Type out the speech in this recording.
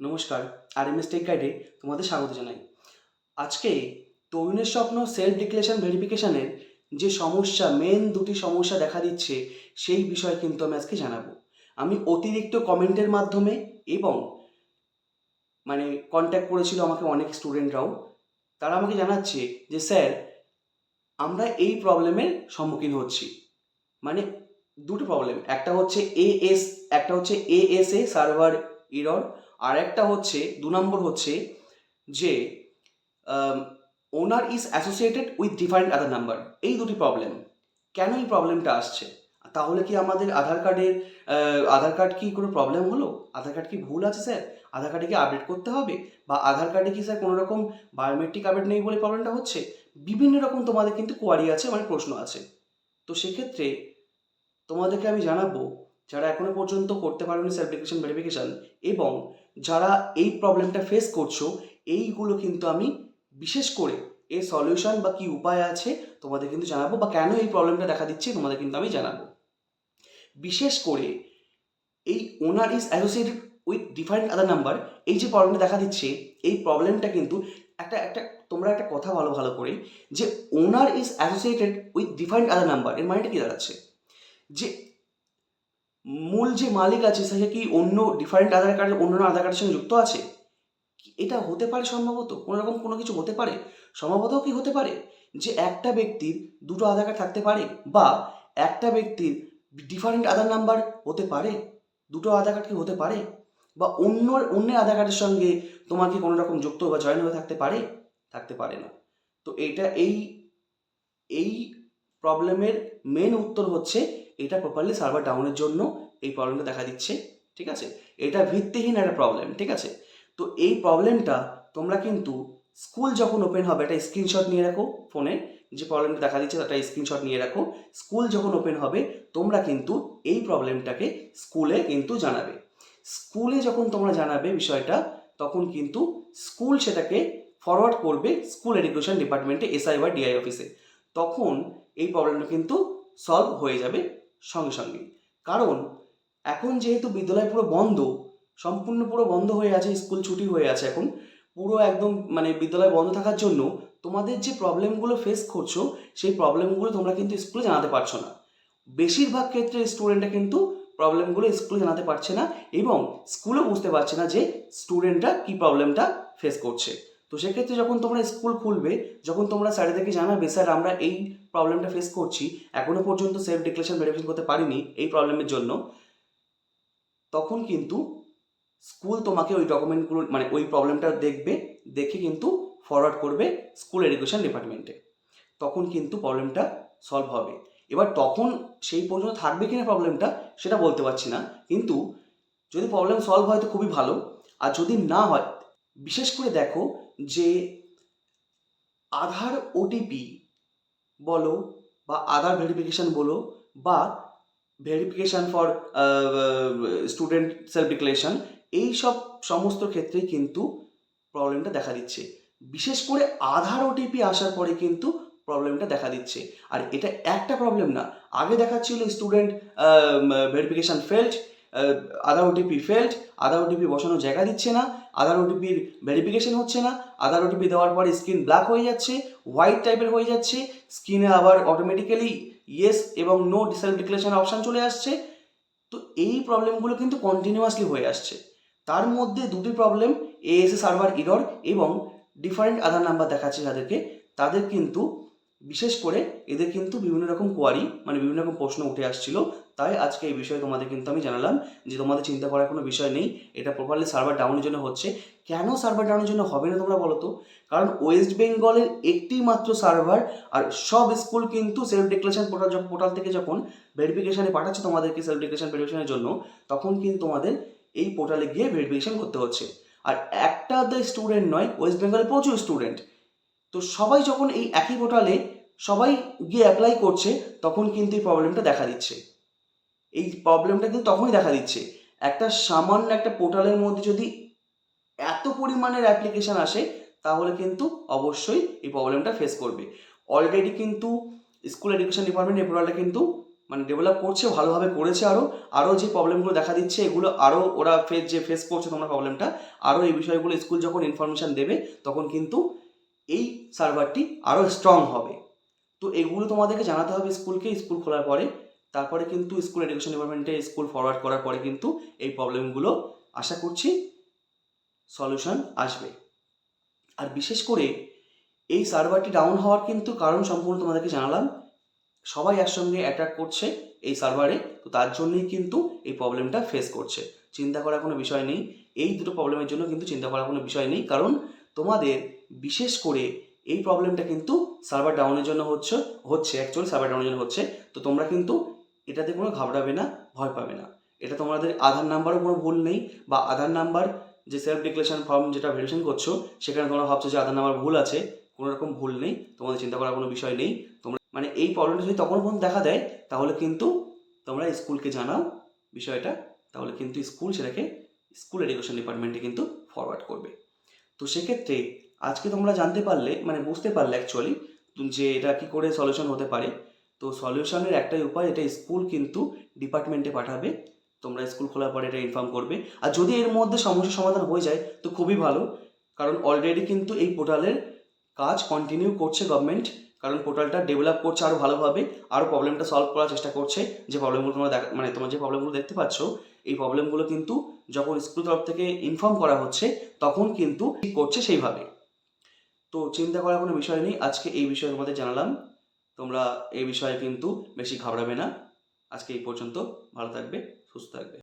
নমস্কার R M S tech গাইডে তোমাদের স্বাগত জানাই। আজকে তরুণের স্বপ্ন সেলফ ডিক্লেরেশন ভেরিফিকেশনের যে সমস্যা মেন দুটি সমস্যা দেখা দিচ্ছে, সেই বিষয়ে কিন্তু আমি আজকে জানাব। আমি অতিরিক্ত কমেন্টের মাধ্যমে এবং মানে কন্ট্যাক্ট করেছিল আমাকে অনেক স্টুডেন্টরাও তারা আমাকে জানাচ্ছে যে, স্যার, আমরা এই প্রবলেমের সম্মুখীন হচ্ছি। মানে দুটো প্রবলেম একটা হচ্ছে এএস একটা হচ্ছে এএসএ সার্ভার ইরর আর একটা হচ্ছে, দু নম্বর হচ্ছে যে owner is associated with different Aadhaar number এই দুটি প্রবলেম কেন এই প্রবলেমটা আসছে? তাহলে কি আমাদের আধার কার্ডের আধার কার্ড কি কোনো প্রবলেম হলো? আধার কার্ড কি ভুল আছে, স্যার? আধার কার্ডে কি আপডেট করতে হবে? বা আধার কার্ডে কি, স্যার কোনো রকম বায়োমেট্রিক আপডেট নেই বলে প্রবলেমটা হচ্ছে? বিভিন্ন রকম তোমাদের কিন্তু কোয়ারি আছে মানে প্রশ্ন আছে। তো সেক্ষেত্রে তোমাদেরকে আমি জানাব, যারা এখনও পর্যন্ত করতে পারোনি সেলফ ডিক্লেরেশন ভেরিফিকেশন এবং যারা এই প্রবলেমটা ফেস করছ, এইগুলো কিন্তু আমি বিশেষ করে এর সলিউশন বা কি উপায় আছে তোমাদের কিন্তু জানাব বা কেন এই প্রবলেমটা দেখা দিচ্ছে তোমাদের কিন্তু আমি জানাব। বিশেষ করে এই owner is associated with different other number এই যে প্রবলেমটা দেখা দিচ্ছে, এই প্রবলেমটা কিন্তু একটা একটা, তোমরা একটা কথা ভালো ভালো করে যে owner is associated with different other number এর মানেটা কি দাঁড়াচ্ছে? যে মূল যে মালিক আছে, সে কি অন্য ডিফারেন্ট আধার কার্ডের অন্য আধার কার্ডের সঙ্গে যুক্ত আছে? এটা হতে পারে সম্ভবত? কোনো রকম কোনো কিছু হতে পারে? সম্ভবত কি হতে পারে? যে একটা ব্যক্তির দুটো আধার কার্ড থাকতে পারে বা একটা ব্যক্তির ডিফারেন্ট আধার নাম্বার হতে পারে? দুটো আধার কার্ড কি হতে পারে? বা অন্য অন্য আধার কার্ডের সঙ্গে তোমার কি কোনো রকম যুক্ত বা জয়েন হয়ে থাকতে পারে? থাকতে পারে না। তো এটা এই এই প্রবলেমের মেন উত্তর হচ্ছে এটা প্রপারলি সার্ভার ডাউনের জন্য এই প্রবলেমটা দেখা দিচ্ছে, ঠিক আছে? এটা ভিত্তিহীন একটা প্রবলেম ঠিক আছে? তো এই প্রবলেমটা তোমরা কিন্তু স্কুল যখন ওপেন হবে, একটা স্ক্রিনশট নিয়ে রাখো ফোনে যে প্রবলেমটা দেখা দিচ্ছে, একটা স্ক্রিনশট নিয়ে রাখো। স্কুল যখন ওপেন হবে, তোমরা কিন্তু এই প্রবলেমটাকে স্কুলে কিন্তু জানাবে। স্কুলে যখন তোমরা জানাবে বিষয়টা, তখন কিন্তু স্কুল সেটাকে ফরওয়ার্ড করবে স্কুল এডুকেশন ডিপার্টমেন্টে এসআই বা ডিআই অফিসে তখন এই প্রবলেমটা কিন্তু সলভ হয়ে যাবে। সঙ্গে সঙ্গে। কারণ, এখন যেহেতু বিদ্যালয় পুরো বন্ধ, সম্পূর্ণ পুরো বন্ধ হয়ে আছে, স্কুল ছুটি হয়ে আছে এখন, পুরো একদম মানে বিদ্যালয় বন্ধ থাকার জন্য তোমাদের যে প্রবলেমগুলো ফেস করছ, সেই প্রবলেমগুলো তোমরা কিন্তু স্কুলে জানাতে পারছ না। বেশিরভাগ ক্ষেত্রে স্টুডেন্টরা কিন্তু প্রবলেমগুলো স্কুলে জানাতে পারছে না এবং স্কুলও বুঝতে পারছে না যে স্টুডেন্টরা কী প্রবলেমটা ফেস করছে। তো সেক্ষেত্রে যখন তোমরা স্কুল খুলবে, যখন তোমরা স্যারেদেরকে জানাবে, স্যার, আমরা এই প্রবলেমটা ফেস করছি, এখনও পর্যন্ত সেলফ ডিক্লেরেশন ভেরিফিকেশন করতে পারিনি এই প্রবলেমের জন্য, তখন কিন্তু স্কুল তোমাকে ওই ডকুমেন্টগুলো মানে ওই প্রবলেমটা দেখবে, দেখে কিন্তু ফরওয়ার্ড করবে স্কুল এডুকেশন ডিপার্টমেন্টে তখন কিন্তু প্রবলেমটা সলভ হবে। এবার তখন সেই পর্যন্ত থাকবে কিনা প্রবলেমটা সেটা বলতে পারছি না। কিন্তু যদি প্রবলেম সলভ হয় তো খুবই ভালো, আর যদি না হয় বিশেষ করে দেখো যে আধার ওটিপি বলো বা আধার ভেরিফিকেশান বলো বা verification for student self declaration এই সব সমস্ত ক্ষেত্রেই কিন্তু প্রবলেমটা দেখা দিচ্ছে। বিশেষ করে আধার ওটিপি আসার পরে কিন্তু প্রবলেমটা দেখা দিচ্ছে। আর এটা একটা প্রবলেম না। আগে দেখাচ্ছিল student verification failed Aadhaar OTP failed Aadhaar OTP বসানোর জায়গা দিচ্ছে না, আধার ওটিপির ভেরিফিকেশন হচ্ছে না, আধার ওটিপি দেওয়ার পরে স্ক্রিন ব্ল্যাক হয়ে যাচ্ছে হোয়াইট টাইপের হয়ে যাচ্ছে স্ক্রিনে আবার অটোমেটিক্যালি ইয়েস এবং নো সেলফ ডিক্লারেশন অপশান চলে আসছে। তো এই প্রবলেমগুলো কিন্তু কন্টিনিউয়াসলি হয়ে আসছে। তার মধ্যে দুটি problem A S A server error এবং ডিফারেন্ট আধার নাম্বার দেখাচ্ছে যাদেরকে। তাদের কিন্তু, বিশেষ করে এদের কিন্তু বিভিন্ন রকম কোয়ারি মানে বিভিন্ন রকম প্রশ্ন উঠে আসছিল। তাই আজকে এই বিষয়ে তোমাদের কিন্তু আমি জানালাম যে তোমাদের চিন্তা করার কোনো বিষয় নেই। এটা প্রপারলি সার্ভার ডাউনের জন্য হচ্ছে। কেন সার্ভার ডাউনের জন্য হবে না তোমরা বলো তো? কারণ ওয়েস্ট বেঙ্গলের একটি মাত্র সার্ভার আর সব স্কুল কিন্তু সেলফ ডিক্লারেশন পোর্টাল পোর্টাল থেকে যখন ভেরিফিকেশানে পাঠাচ্ছে তোমাদেরকে সেলফ ডিক্লারেশন ভেরিফিকেশনের জন্য, তখন কিন্তু তোমাদের এই পোর্টালে গিয়ে ভেরিফিকেশন করতে হচ্ছে। আর একটা দ্য স্টুডেন্ট নয় ওয়েস্ট বেঙ্গলে প্রচুর স্টুডেন্ট তো সবাই যখন এই একই পোর্টালে সবাই গিয়ে অ্যাপ্লাই করছে, তখন কিন্তু এই প্রবলেমটা দেখা দিচ্ছে। এই প্রবলেমটা কিন্তু তখনই দেখা দিচ্ছে। একটা সামান্য একটা পোর্টালের মধ্যে যদি এত পরিমাণের অ্যাপ্লিকেশান আসে, তাহলে কিন্তু অবশ্যই এই প্রবলেমটা ফেস করবে। অলরেডি কিন্তু স্কুল এডুকেশন ডিপার্টমেন্ট এই পোর্টালটা কিন্তু মানে ডেভেলপ করছে, ভালোভাবে করেছে আরও আরও যে প্রবলেমগুলো দেখা দিচ্ছে, এগুলো আরও ওরা ফেস যে ফেস করছে তোমরা প্রবলেমটা আরও এই বিষয়গুলো স্কুল যখন ইনফরমেশান দেবে, তখন কিন্তু এই সার্ভারটি আরও স্ট্রং হবে। তো এগুলো তোমাদেরকে জানাতে হবে স্কুলকে স্কুল খোলার পরে। তারপরে কিন্তু স্কুল এডুকেশন ডিপার্টমেন্টে স্কুল ফরওয়ার্ড করার পরে কিন্তু এই প্রবলেমগুলো আশা করছি সলিউশন আসবে। আর বিশেষ করে এই সার্ভারটি ডাউন হওয়ার কিন্তু কারণ সম্পূর্ণ তোমাদেরকে জানালাম। সবাই একসঙ্গে অ্যাটাক করছে এই সার্ভারে তো তার জন্যই কিন্তু এই প্রবলেমটা ফেস করছে। চিন্তা করার কোনো বিষয় নেই। এই দুটো প্রবলেমের জন্য কিন্তু চিন্তা করার কোনো বিষয় নেই। কারণ তোমাদের বিশেষ করে এই প্রবলেমটা কিন্তু সার্ভার ডাউনের জন্য হচ্ছে হচ্ছে অ্যাকচুয়ালি সার্ভার ডাউনের জন্য হচ্ছে। তো তোমরা কিন্তু এটাতে কোনো ঘাবড়াবে না, ভয় পাবে না। এটা তোমাদের আধার নাম্বারও কোনো ভুল নেই বা আধার নাম্বার যে সেলফ ডিক্লারেশন ফর্ম যেটা ভেরিফিকেশন করছ, সেখানে তোমরা ভাবছ যে আধার নাম্বার ভুল আছে, কোনো রকম ভুল নেই, তোমাদের চিন্তা করার কোনো বিষয় নেই। তোমরা মানে এই প্রবলেমটা যদি তখন পর্যন্ত দেখা দেয়, তাহলে কিন্তু তোমরা স্কুলকে জানাও বিষয়টা, তাহলে কিন্তু স্কুল সেটাকে স্কুল এডুকেশন ডিপার্টমেন্টে কিন্তু ফরওয়ার্ড করবে। তো সেক্ষেত্রে আজকে তোমরা জানতে পারলে মানে বুঝতে পারলে অ্যাকচুয়ালি যে এটা কি করে সলিউশন হতে পারে। তো সলিউশনের একটাই উপায়, এটা স্কুল কিন্তু ডিপার্টমেন্টে পাঠাবে। তোমরা স্কুল খোলার পরে এটা ইনফর্ম করবে। আর যদি এর মধ্যে সমস্যার সমাধান হয়ে যায়, তো খুবই ভালো। কারণ অলরেডি কিন্তু এই পোর্টালের কাজ কন্টিনিউ করছে গভর্নমেন্ট কারণ পোর্টালটা ডেভেলপ করছে আরও ভালোভাবে আরও প্রবলেমটা সলভ করার চেষ্টা করছে। যে প্রবলেমগুলো তোমরা দেখা মানে তোমার যে প্রবলেমগুলো দেখতে পাচ্ছ, এই প্রবলেমগুলো কিন্তু যখন স্কুল তরফ থেকে ইনফর্ম করা হচ্ছে, তখন কিন্তু করছে সেইভাবে। তো চিন্তা করার কোনো বিষয় নেই। আজকে এই বিষয়ে তোমাদের জানালাম। তোমরা এই বিষয়ে কিন্তু বেশি ঘাবড়াবে না। আজকে এই পর্যন্ত ভালো থাকবে সুস্থ থাকবে।